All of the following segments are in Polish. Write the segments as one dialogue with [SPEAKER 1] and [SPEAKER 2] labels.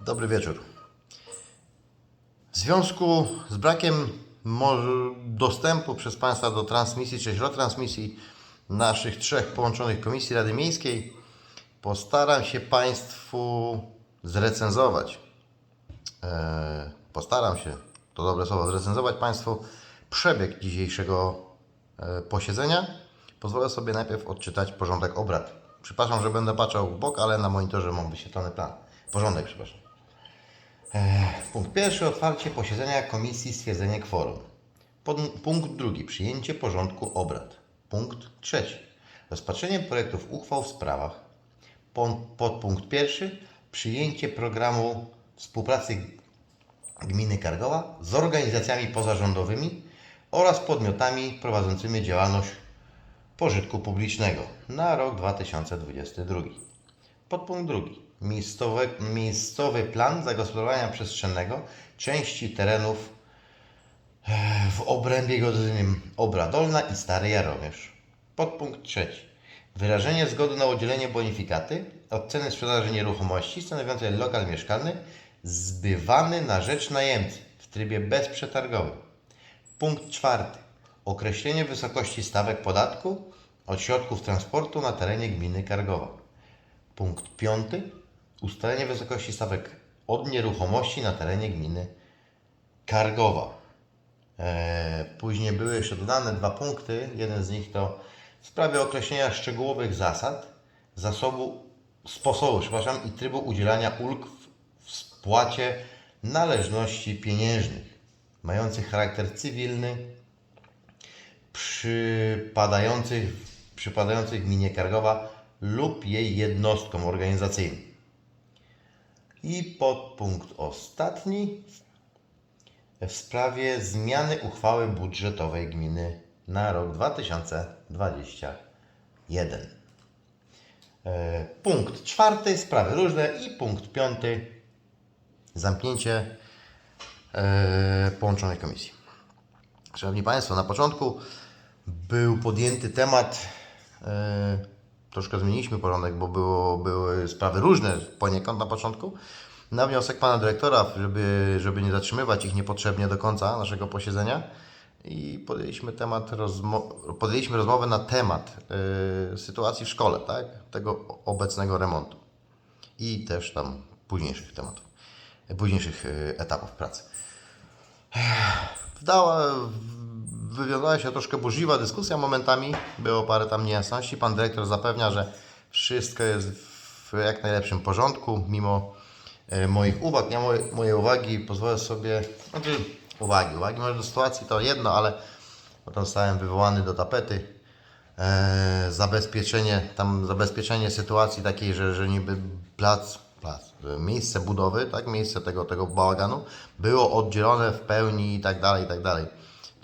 [SPEAKER 1] Dobry wieczór. W związku z brakiem dostępu przez Państwa do transmisji czy retransmisji naszych trzech połączonych komisji Rady Miejskiej, postaram się Państwu zrecenzować. E, postaram się, to dobre słowo, zrecenzować Państwu przebieg dzisiejszego e, posiedzenia. Pozwolę sobie najpierw odczytać porządek obrad. Przepraszam, że będę patrzał w bok, ale na monitorze mam wyświetlony plan. Porządek, przepraszam. Punkt pierwszy. Otwarcie posiedzenia komisji, stwierdzenie kworum. Punkt drugi. Przyjęcie porządku obrad. Punkt trzeci. Rozpatrzenie projektów uchwał w sprawach. Podpunkt pierwszy. Przyjęcie programu współpracy gminy Kargowa z organizacjami pozarządowymi oraz podmiotami prowadzącymi działalność pożytku publicznego na rok 2022. Podpunkt drugi. Miejscowy, miejscowy plan zagospodarowania przestrzennego części terenów e, w obrębie godnym Obradolna i Stary Jaromierz. Podpunkt trzeci. Wyrażenie zgody na udzielenie bonifikaty od ceny sprzedaży nieruchomości stanowiącej lokal mieszkalny zbywany na rzecz najemcy w trybie bezprzetargowym. Punkt czwarty. Określenie wysokości stawek podatku od środków transportu na terenie gminy Kargowa. Punkt piąty. Ustalenie wysokości stawek od nieruchomości na terenie gminy Kargowa. Eee, później były jeszcze dodane dwa punkty. Jeden z nich to w sprawie określenia szczegółowych zasad, zasobu, sposobu, przepraszam, i trybu udzielania ulg w spłacie należności pieniężnych mających charakter cywilny, przypadających, przypadających gminie Kargowa lub jej jednostkom organizacyjnym. I podpunkt ostatni w sprawie zmiany uchwały budżetowej gminy na rok 2021. E, Punkt czwarty sprawy różne i punkt piąty zamknięcie e, połączonej komisji. Szanowni Państwo, na początku był podjęty temat, e, troszkę zmieniliśmy porządek, bo było, były sprawy różne poniekąd na początku. Na wniosek Pana Dyrektora, żeby, żeby nie zatrzymywać ich niepotrzebnie do końca naszego posiedzenia i podjęliśmy temat, rozmo- podjęliśmy rozmowę na temat e, sytuacji w szkole, tak? tego obecnego remontu i też tam późniejszych tematów, późniejszych e, etapów pracy. Wdała, wywiązała się troszkę burzliwa dyskusja momentami, było parę tam niejasności. Pan dyrektor zapewnia, że wszystko jest w jak najlepszym porządku, mimo e, moich uwag. Ja moje, moje uwagi pozwolę sobie, znaczy uwagi, uwagi może do sytuacji to jedno, ale potem zostałem wywołany do tapety. E, zabezpieczenie, tam zabezpieczenie sytuacji takiej, że, że niby plac, plac, miejsce budowy, tak, miejsce tego, tego bałaganu było oddzielone w pełni i tak dalej, i tak dalej.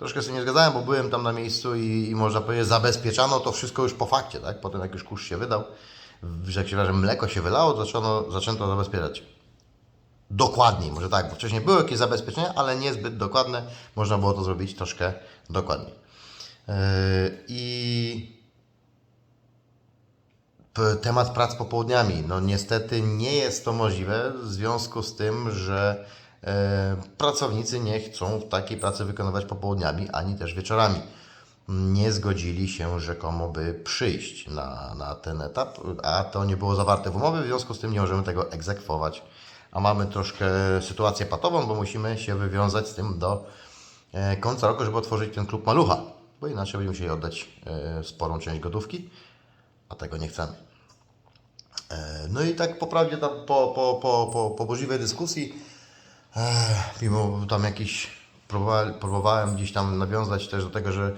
[SPEAKER 1] Troszkę sobie nie zgadzałem, bo byłem tam na miejscu i, i można powiedzieć zabezpieczano to wszystko już po fakcie, tak, potem jak już kurz się wydał, że jak się wyrażę, mleko się wylało, zaczęto, zaczęto zabezpieczać dokładniej, może tak, bo wcześniej były jakieś zabezpieczenia, ale niezbyt dokładne, można było to zrobić troszkę dokładniej. Yy, I temat prac popołudniami. No niestety nie jest to możliwe w związku z tym, że pracownicy nie chcą takiej pracy wykonywać popołudniami, ani też wieczorami. Nie zgodzili się rzekomo, by przyjść na, na ten etap, a to nie było zawarte w umowie, w związku z tym nie możemy tego egzekwować. A mamy troszkę sytuację patową, bo musimy się wywiązać z tym do e, końca roku, żeby otworzyć ten klub malucha, bo inaczej będziemy musieli oddać e, sporą część gotówki, a tego nie chcemy. E, No i tak poprawnie tam po, po, po, po, po burzliwej dyskusji, mimo tam jakiś, próbowałem, próbowałem gdzieś tam nawiązać też do tego, że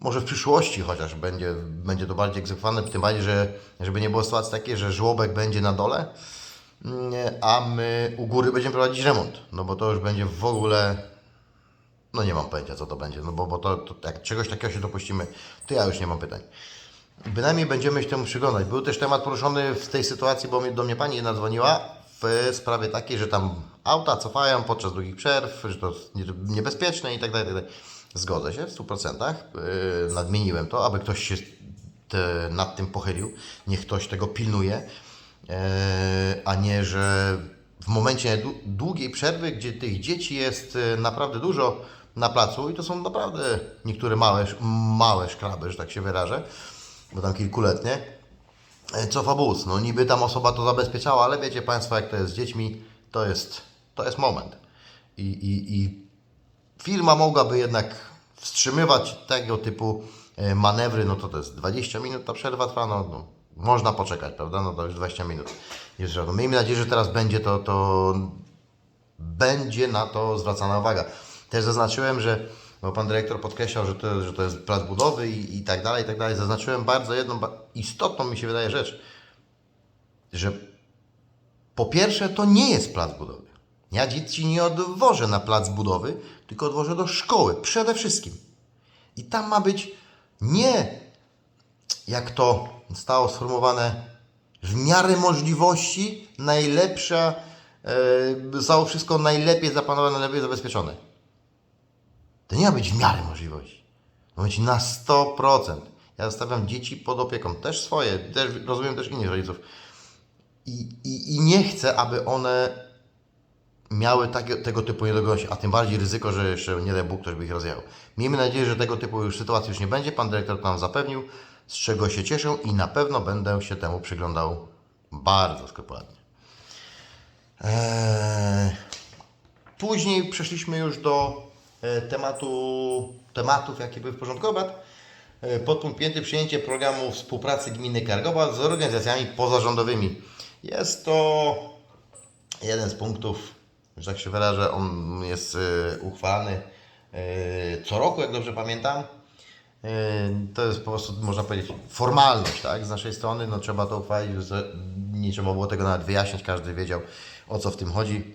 [SPEAKER 1] może w przyszłości chociaż będzie, będzie to bardziej egzekwowane, tym bardziej, że żeby nie było sytuacji takiej, że żłobek będzie na dole, mm, a my u góry będziemy prowadzić remont, no bo to już będzie w ogóle no nie mam pojęcia, co to będzie, no bo, bo to, to jak czegoś takiego się dopuścimy, to ja już nie mam pytań. Bynajmniej będziemy się temu przyglądać. Był też temat poruszony w tej sytuacji, bo do mnie pani jedna dzwoniła sprawie takiej, że tam auta cofają podczas długich przerw, że to niebezpieczne i tak dalej, tak dalej. Zgodzę się w 100%. Yy, nadmieniłem to, aby ktoś się nad tym pochylił. Niech ktoś tego pilnuje, yy, a nie, że w momencie dłu- długiej przerwy, gdzie tych dzieci jest e, naprawdę dużo na placu i to są naprawdę niektóre małe, małe szkraby, że tak się wyrażę, bo tam kilkuletnie, cofa bus. No niby tam osoba to zabezpieczała, ale wiecie Państwo, jak to jest z dziećmi, to jest, to jest moment. I, i, I firma mogłaby jednak wstrzymywać tego typu e, manewry, no to to jest 20 minut ta przerwa trwa, no, no można poczekać, prawda, no to już 20 minut. Jeszcze, no, miejmy nadzieję, że teraz będzie to, to będzie na to zwracana uwaga. Też zaznaczyłem, że bo pan dyrektor podkreślał, że to, że to jest plac budowy i, i tak dalej, i tak dalej. Zaznaczyłem bardzo jedną istotną mi się wydaje rzecz, że po pierwsze, to nie jest plac budowy. Ja dzieci nie odwożę na plac budowy, tylko odwożę do szkoły, przede wszystkim. I tam ma być nie, jak to zostało sformułowane, w miarę możliwości najlepsza, e, zostało wszystko najlepiej zaplanowane, najlepiej zabezpieczone. To nie ma być w miarę możliwości. Ma być na 100%. Ja zostawiam dzieci pod opieką, też swoje, też, rozumiem też innych rodziców. I, i, I nie chcę, aby one miały takie, tego typu niedogodności, a tym bardziej ryzyko, że jeszcze nie daj Bóg ktoś by ich rozjechał. Miejmy nadzieję, że tego typu już sytuacji już nie będzie. Pan dyrektor to nam zapewnił, z czego się cieszę i na pewno będę się temu przyglądał bardzo skrupulatnie. Eee, Później przeszliśmy już do tematu, tematów, jakie były w porządku obrad. E, Podpunkt 5. Przyjęcie programu współpracy gminy Kargowa z organizacjami pozarządowymi. Jest to jeden z punktów, że tak się wyrażę, on jest e, uchwalany e, co roku, jak dobrze pamiętam. E, To jest po prostu, można powiedzieć, formalność, tak? Z naszej strony, no trzeba to uchwalić, nie trzeba było tego nawet wyjaśniać, każdy wiedział o co w tym chodzi.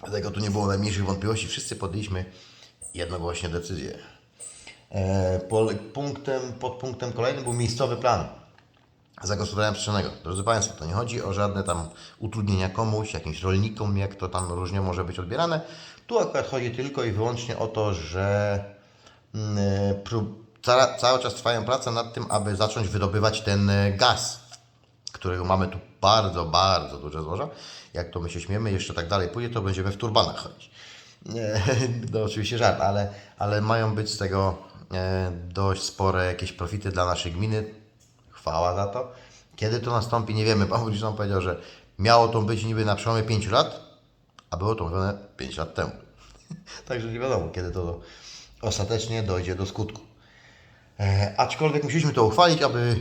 [SPEAKER 1] Dlatego tu nie było najmniejszych wątpliwości, wszyscy podjęliśmy jednogłośnie decyzję. E, punktem, pod punktem kolejnym był miejscowy plan zagospodarowania przestrzennego. Drodzy Państwo, to nie chodzi o żadne tam utrudnienia komuś, jakimś rolnikom, jak to tam różnie może być odbierane. Tu akurat chodzi tylko i wyłącznie o to, że mm, e, cały czas trwają prace nad tym, aby zacząć wydobywać ten e, gaz, którego mamy tu bardzo, bardzo duże złoża. Jak to my się śmiemy, jeszcze tak dalej pójdzie, to będziemy w turbanach chodzić. To oczywiście żart, ale, ale mają być z tego e, dość spore jakieś profity dla naszej gminy. Chwała za to. Kiedy to nastąpi, nie wiemy. Pan Burmistrz nam powiedział, że miało to być niby na przełomie 5 lat, a było to mówione 5 lat temu. Także nie wiadomo, kiedy to ostatecznie dojdzie do skutku. E, aczkolwiek musieliśmy to uchwalić, aby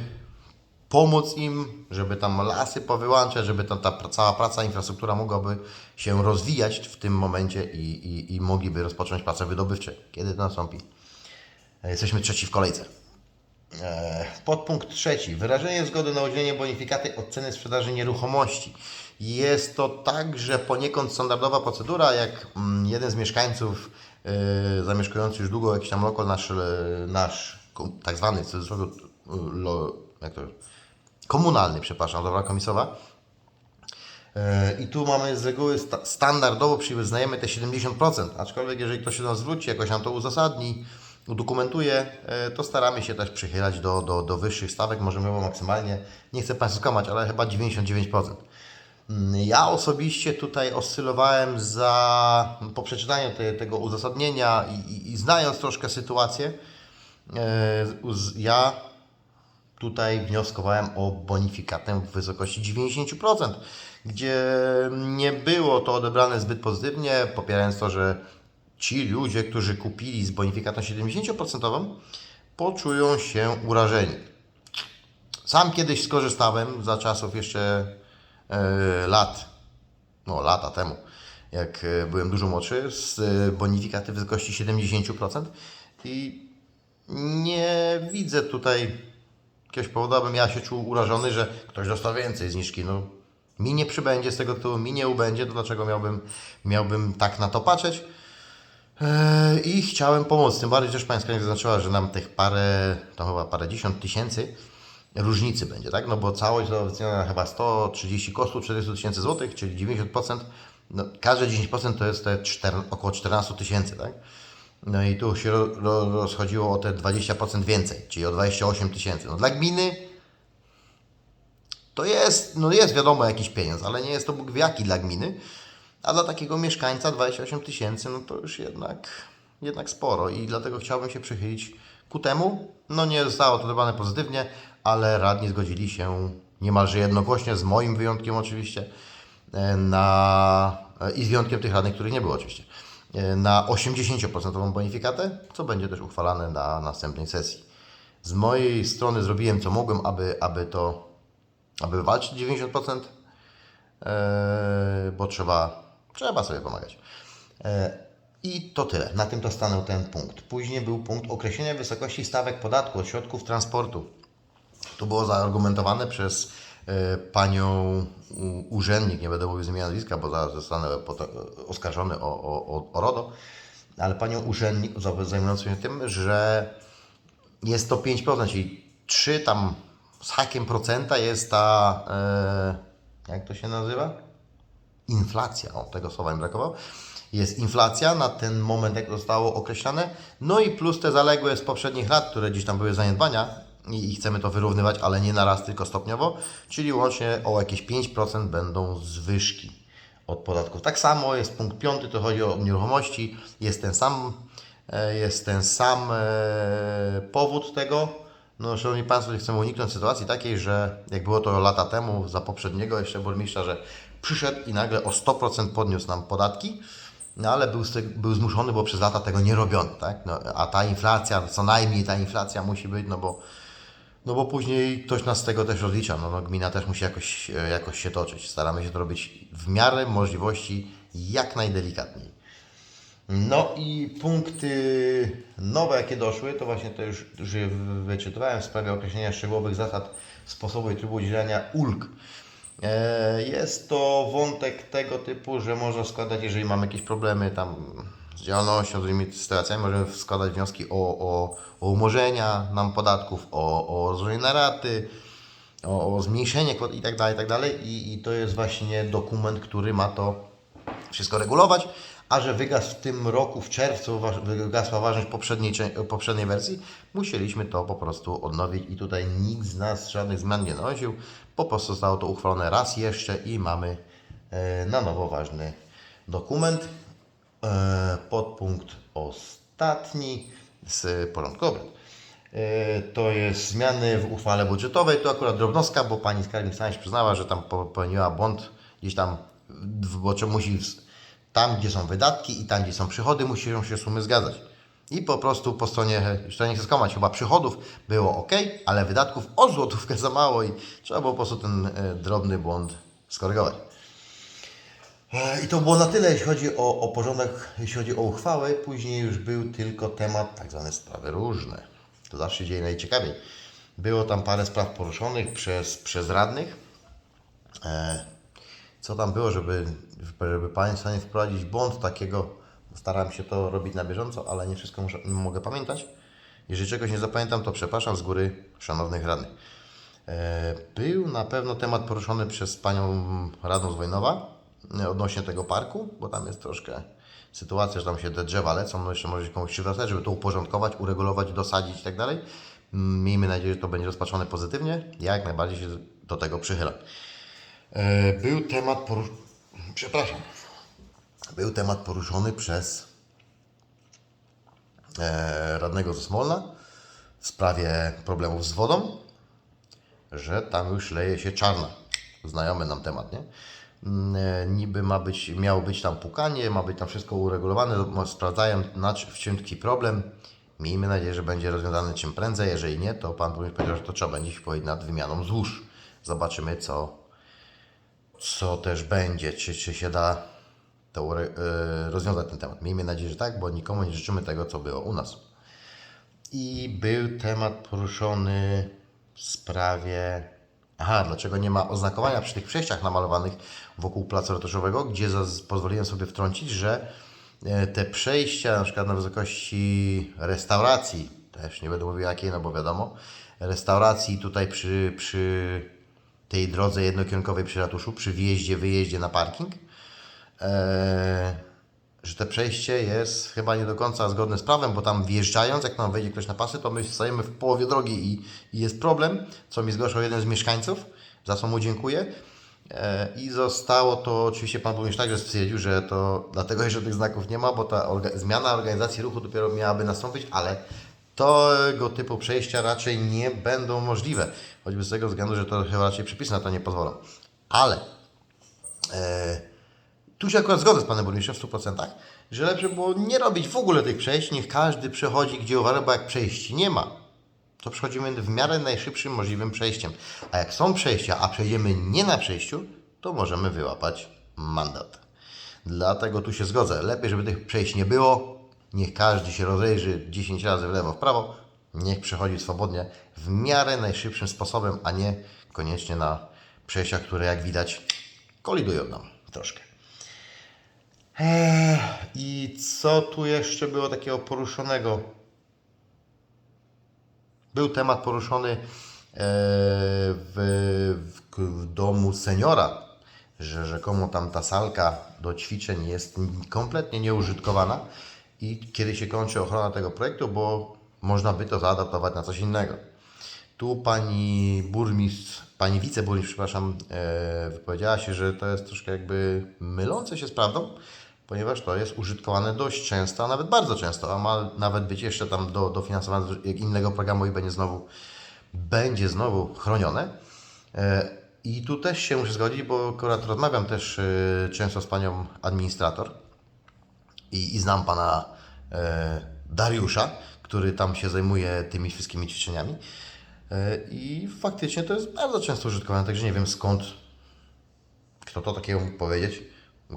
[SPEAKER 1] pomóc im, żeby tam lasy powyłączać, żeby tam ta cała praca, infrastruktura mogłaby się rozwijać w tym momencie i, i, i mogliby rozpocząć prace wydobywcze. Kiedy to nastąpi? E, Jesteśmy trzeci w kolejce. E, Podpunkt trzeci. Wyrażenie zgody na udzielenie bonifikaty od ceny sprzedaży nieruchomości. Jest to także poniekąd standardowa procedura, jak mm, jeden z mieszkańców e, zamieszkujący już długo jakiś tam lokal, nasz, nasz tak zwany jak to, komunalny, przepraszam, dobra komisowa. E, I tu mamy z reguły sta- standardowo przyznajemy te 70%, aczkolwiek jeżeli ktoś się do nas zwróci, jakoś nam to uzasadni, udokumentuje, e, to staramy się też przychylać do, do, do wyższych stawek, możemy było maksymalnie, nie chcę Państwa skłamać, ale chyba 99%. Mm, Ja osobiście tutaj oscylowałem za, po przeczytaniu te, tego uzasadnienia i, i, i znając troszkę sytuację, e, ja tutaj wnioskowałem o bonifikatę w wysokości 90%, gdzie nie było to odebrane zbyt pozytywnie, popierając to, że ci ludzie, którzy kupili z bonifikatą 70%, poczują się urażeni. Sam kiedyś skorzystałem za czasów jeszcze e, lat, no lata temu, jak e, byłem dużo młodszy, z e, bonifikaty w wysokości 70% i nie widzę tutaj jakiegoś powodu, abym ja się czuł urażony, że ktoś dostał więcej zniżki. No, mi nie przybędzie z tego tytułu, mi nie ubędzie, to dlaczego miałbym, miałbym tak na to patrzeć? Eee, I chciałem pomóc, tym bardziej też Pańska nie zaznaczyła, że nam tych parę, to chyba parę dziesiąt tysięcy różnicy będzie, tak? No bo całość do wyceniona chyba 130 kosztów 40 tysięcy złotych, czyli 90%, no, każde 10% to jest te 4, około 14 tysięcy, tak? No i tu się ro, ro, rozchodziło o te 20% więcej, czyli o 28 tysięcy. No dla gminy to jest, no jest wiadomo jakiś pieniądz, ale nie jest to Bóg wie jaki dla gminy, a dla takiego mieszkańca 28 tysięcy, no to już jednak, jednak sporo i dlatego chciałbym się przychylić ku temu. No nie zostało to odebrane pozytywnie, ale radni zgodzili się niemalże jednogłośnie, z moim wyjątkiem oczywiście, e, na, e, i z wyjątkiem tych radnych, których nie było oczywiście, na 80% bonifikatę, co będzie też uchwalane na następnej sesji. Z mojej strony zrobiłem co mogłem, aby, aby to, aby wywalczyć 90%, e, bo trzeba, trzeba sobie pomagać. E, I to tyle. Na tym to stanął ten punkt. Później był punkt określenia wysokości stawek podatku od środków transportu. Tu było zaargumentowane przez e, panią u- urzędnik, nie będę mówił z imienia nazwiska, bo zaraz zostanę poto- oskarżony o, o, o, RODO, ale panią urzędnik za- zajmującą się tym, że jest to 5%, czyli 3 tam z hakiem procenta jest ta, e, jak to się nazywa? Inflacja, o tego słowa mi brakowało. Jest inflacja na ten moment, jak zostało określane, no i plus te zaległe z poprzednich lat, które gdzieś tam były zaniedbania i, chcemy to wyrównywać, ale nie na raz, tylko stopniowo, czyli łącznie o jakieś 5% będą zwyżki od podatków. Tak samo jest punkt piąty, to chodzi o nieruchomości, jest ten sam, e, jest ten sam e, powód tego. No, Szanowni Państwo, chcemy uniknąć sytuacji takiej, że jak było to lata temu za poprzedniego jeszcze burmistrza, że przyszedł i nagle o 100% podniósł nam podatki, no ale był, był zmuszony, bo przez lata tego nie robiono, tak? No, a ta inflacja, co najmniej ta inflacja musi być, no bo, no bo później ktoś nas z tego też rozlicza, no, no gmina też musi jakoś, e, jakoś się toczyć. Staramy się to robić w miarę możliwości jak najdelikatniej. No i punkty nowe, jakie doszły, to właśnie to już, już wyczytywałem w sprawie określenia szczegółowych zasad sposobu i trybu udzielania ulg. E, Jest to wątek tego typu, że można składać, jeżeli mamy jakieś problemy tam z działalnością, z sytuacjami, możemy składać wnioski o, o, o umorzenia nam podatków, o, o na raty, o, o zmniejszenie kwot i tak dalej, i tak dalej. I, I to jest właśnie dokument, który ma to wszystko regulować, a że wygasł w tym roku, w czerwcu, wygasła ważność poprzedniej, poprzedniej wersji, musieliśmy to po prostu odnowić i tutaj nikt z nas żadnych zmian nie nosił, po prostu zostało to uchwalone raz jeszcze i mamy e, na nowo ważny dokument. E, Podpunkt ostatni z porządku obrad. E, To jest zmiany w uchwale budżetowej. To akurat drobnostka, bo pani skarbnik sama się przyznała, że tam popełniła błąd gdzieś tam, bo czy musi tam, gdzie są wydatki i tam, gdzie są przychody, muszą się sumy zgadzać. I po prostu po stronie, już to nie chcę skomać, chyba przychodów było ok, ale wydatków o złotówkę za mało i trzeba było po prostu ten e, drobny błąd skorygować. E, I to było na tyle, jeśli chodzi o, o porządek, jeśli chodzi o uchwałę. Później już był tylko temat tak zwane sprawy różne. To zawsze się dzieje najciekawiej. Było tam parę spraw poruszonych przez, przez radnych. E, co tam było, żeby, żeby Państwa nie wprowadzić błąd takiego, staram się to robić na bieżąco, ale nie wszystko muszę, mogę pamiętać. Jeżeli czegoś nie zapamiętam, to przepraszam z góry szanownych radnych. E, Był na pewno temat poruszony przez panią radną z Wojnowa odnośnie tego parku, bo tam jest troszkę sytuacja, że tam się te drzewa lecą, no jeszcze może się komuś krzywda żeby to uporządkować, uregulować, dosadzić i tak dalej. Mm, Miejmy nadzieję, że to będzie rozpatrzone pozytywnie. Ja jak najbardziej się do tego przychylam. E, Był temat poruszony, przepraszam, był temat poruszony przez e, radnego ze Smolna w sprawie problemów z wodą że tam już leje się czarna. Znajomy nam temat, nie? Mm, e, Niby ma być, miało być tam pukanie, ma być tam wszystko uregulowane, sprawdzają na czym- tkwi problem. Miejmy nadzieję, że będzie rozwiązany czym prędzej. Jeżeli nie, to Pan Burmistrz powiedział, że to trzeba będzie się powiedzieć nad wymianą złóż. Zobaczymy, co, co też będzie, czy, czy się da to e, rozwiązać ten temat. Miejmy nadzieję, że tak, bo nikomu nie życzymy tego, co było u nas. I był temat poruszony w sprawie. Aha, dlaczego nie ma oznakowania przy tych przejściach namalowanych wokół placu ratuszowego, gdzie pozwoliłem sobie wtrącić, że e, te przejścia, na przykład na wysokości restauracji, też nie będę mówił jakiej, no bo wiadomo, restauracji tutaj przy, przy tej drodze jednokierunkowej przy ratuszu, przy wjeździe, wyjeździe na parking, e, że te przejście jest chyba nie do końca zgodne z prawem, bo tam wjeżdżając, jak nam wejdzie ktoś na pasy, to my stajemy w połowie drogi i, i jest problem, co mi zgłaszał jeden z mieszkańców, za co mu dziękuję. E, I zostało to, oczywiście Pan Burmistrz także stwierdził, że to dlatego jeszcze tych znaków nie ma, bo ta orga- zmiana organizacji ruchu dopiero miałaby nastąpić, ale tego typu przejścia raczej nie będą możliwe. Choćby z tego względu, że to chyba raczej przepisy na to nie pozwolą. Ale e, tu się akurat zgodzę z Panem Burmistrzem w 100%, że lepsze było nie robić w ogóle tych przejść, niech każdy przechodzi gdzie uważa, bo jak przejść nie ma, to przechodzimy w miarę najszybszym możliwym przejściem. A jak są przejścia, a przejdziemy nie na przejściu, to możemy wyłapać mandat. Dlatego tu się zgodzę. Lepiej, żeby tych przejść nie było. Niech każdy się rozejrzy 10 razy w lewo, w prawo. Niech przechodzi swobodnie w miarę najszybszym sposobem, a nie koniecznie na przejściach, które jak widać kolidują nam troszkę. Eee, I co tu jeszcze było takiego poruszonego? Był temat poruszony e, w, w, w domu seniora, że rzekomo tam ta salka do ćwiczeń jest kompletnie nieużytkowana i kiedy się kończy ochrona tego projektu, bo można by to zaadaptować na coś innego. Tu pani burmistrz, pani wiceburmistrz, przepraszam, e, wypowiedziała się, że to jest troszkę jakby mylące się z prawdą, ponieważ to jest użytkowane dość często, a nawet bardzo często, a ma nawet być jeszcze tam do, dofinansowane innego programu i będzie znowu, będzie znowu chronione. E, I tu też się muszę zgodzić, bo akurat rozmawiam też e, często z panią administrator i, i znam pana Dariusza, który tam się zajmuje tymi wszystkimi ćwiczeniami. E, I faktycznie to jest bardzo często użytkowane, także nie wiem skąd kto to takiego mógł powiedzieć.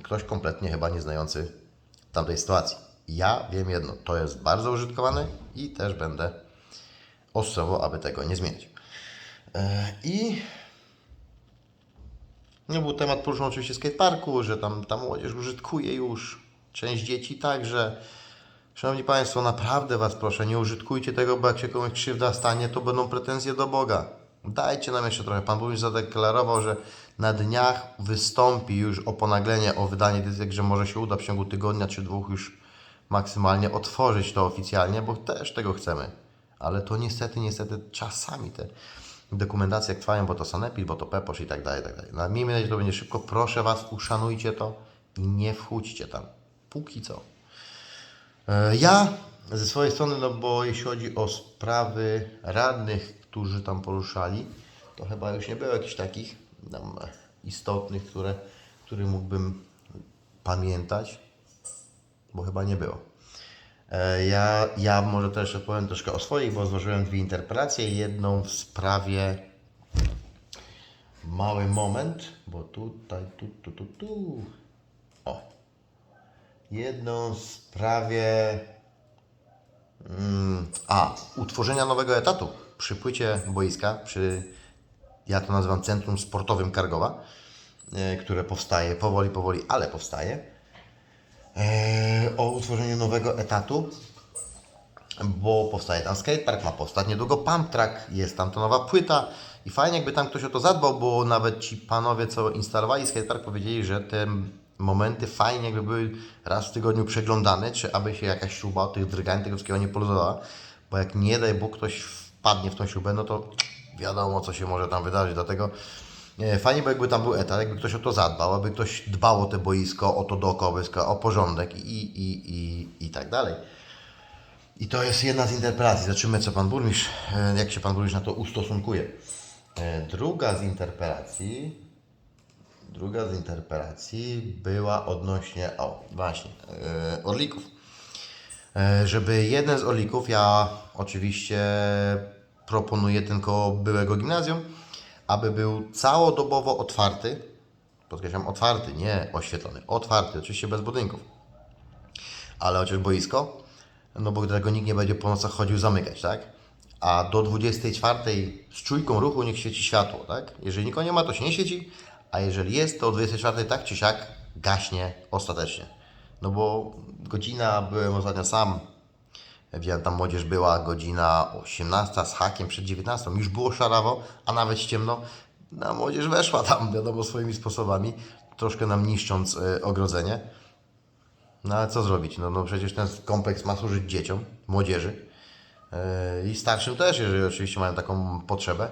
[SPEAKER 1] Ktoś kompletnie chyba nie znający tamtej sytuacji. Ja wiem jedno, to jest bardzo użytkowane i też będę ostrzegał, aby tego nie zmienić. E, I no był temat poruszony oczywiście skateparku, że tam ta młodzież użytkuje już, część dzieci także. Szanowni Państwo, naprawdę Was proszę, nie użytkujcie tego, bo jak się komuś krzywda stanie, to będą pretensje do Boga. Dajcie nam jeszcze trochę. Pan burmistrz zadeklarował, że na dniach wystąpi już o ponaglenie, o wydanie decyzji, że może się uda w ciągu tygodnia czy dwóch już maksymalnie otworzyć to oficjalnie, bo też tego chcemy. Ale to niestety, niestety czasami te dokumentacje jak trwają, bo to Sanepid, bo to Peposz i tak dalej, i tak dalej. No, miejmy nadzieję, że to będzie szybko. Proszę Was, uszanujcie to i nie wchódźcie tam. Póki co. E, Ja ze swojej strony, no bo jeśli chodzi o sprawy radnych, którzy tam poruszali, to chyba już nie było jakichś takich tam istotnych, które, które mógłbym pamiętać, bo chyba nie było. E, Ja, ja może też opowiem troszkę o swoich, bo złożyłem dwie interpelacje. Jedną w sprawie mały moment, bo tutaj, tu, tu, tu, tu. O, jedną w sprawie mm, a, utworzenia nowego etatu przy płycie boiska, przy ja to nazywam Centrum Sportowym Kargowa, e, które powstaje powoli, powoli, ale powstaje. E, o utworzeniu nowego etatu, bo powstaje tam skatepark, ma powstać niedługo pump track, jest tam to nowa płyta i fajnie jakby tam ktoś o to zadbał, bo nawet ci panowie, co instalowali skatepark powiedzieli, że te momenty fajnie jakby były raz w tygodniu przeglądane, czy aby się jakaś śruba od tych drgań, tego wszystkiego nie poluzowała, bo jak nie daj Bóg ktoś wpadnie w tą śrubę, no to wiadomo co się może tam wydarzyć, dlatego e, Fajnie, bo jakby tam był etat, jakby ktoś o to zadbał, aby ktoś dbał o te boisko, o to dookoła boiska, o porządek i, i, i, i tak dalej. I to jest jedna z interpelacji. Zobaczymy, co pan burmistrz, e, jak się pan burmistrz na to ustosunkuje. E, Druga z interpelacji, druga z interpelacji była odnośnie, o właśnie, e, orlików. E, Żeby jeden z orlików, ja oczywiście proponuję koło byłego gimnazjum, aby był całodobowo otwarty, podkreślam otwarty, nie oświetlony, otwarty, oczywiście bez budynków ale chociaż boisko, no bo tego nikt nie będzie po nocach chodził zamykać, tak? A do 24 z czujką ruchu niech świeci światło, tak? Jeżeli nikogo nie ma, to się nie świeci, a jeżeli jest, to o 24 tak czy siak gaśnie ostatecznie. No bo godzina, byłem ostatnio sam, widziałem tam młodzież była, godzina 18 z hakiem przed 19, już było szarawo, a nawet ciemno, no młodzież weszła tam, wiadomo, swoimi sposobami, troszkę nam niszcząc y, ogrodzenie. No ale co zrobić? No, no przecież ten kompleks ma służyć dzieciom, młodzieży yy, i starszym też, jeżeli oczywiście mają taką potrzebę.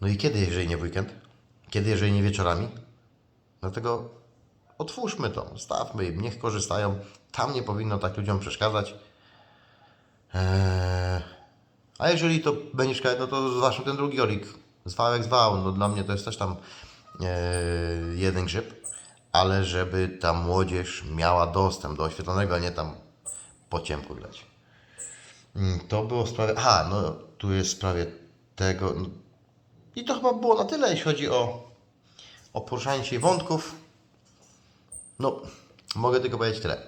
[SPEAKER 1] No i kiedy, jeżeli nie w weekend? Kiedy, jeżeli nie wieczorami? Dlatego otwórzmy to, stawmy im, niech korzystają. Tam nie powinno tak ludziom przeszkadzać. Eee, a jeżeli to będzie szkać, no to zwłaszcza ten drugi olik, zwał jak zwał, no dla mnie to jest też tam eee, jeden grzyb, ale żeby ta młodzież miała dostęp do oświetlonego, a nie tam po ciemku grać. Mm, To było w sprawie, aha, no tu jest w sprawie tego, no, i to chyba było na tyle, jeśli chodzi o, o poruszanie się wątków. No, mogę tylko powiedzieć tyle.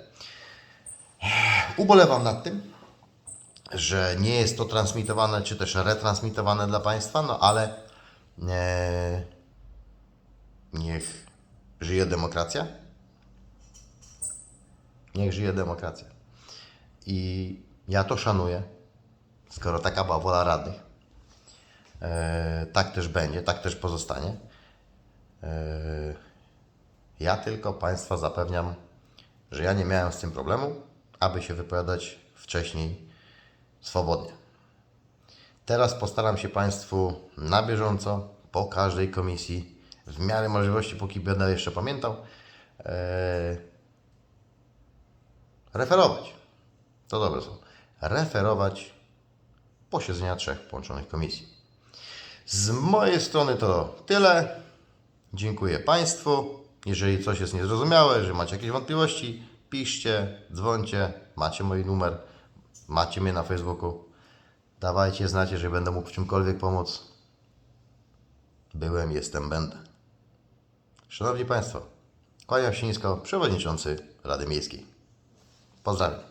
[SPEAKER 1] Ubolewam nad tym, że nie jest to transmitowane, czy też retransmitowane dla Państwa, no ale e, niech żyje demokracja. Niech żyje demokracja. I ja to szanuję, skoro taka była wola radnych. E, tak też będzie, tak też pozostanie. E, ja tylko Państwa zapewniam, że ja nie miałem z tym problemu, aby się wypowiadać wcześniej swobodnie. Teraz postaram się Państwu na bieżąco, po każdej komisji, w miarę możliwości, póki będę jeszcze pamiętał, e, referować. To dobre są. Referować posiedzenia trzech połączonych komisji. Z mojej strony to tyle. Dziękuję Państwu. Jeżeli coś jest niezrozumiałe, jeżeli macie jakieś wątpliwości, piszcie, dzwońcie, macie mój numer, macie mnie na Facebooku. Dawajcie znać, jeżeli będę mógł w czymkolwiek pomóc. Byłem, jestem, będę. Szanowni Państwo, kłaniam się nisko, przewodniczący Rady Miejskiej. Pozdrawiam.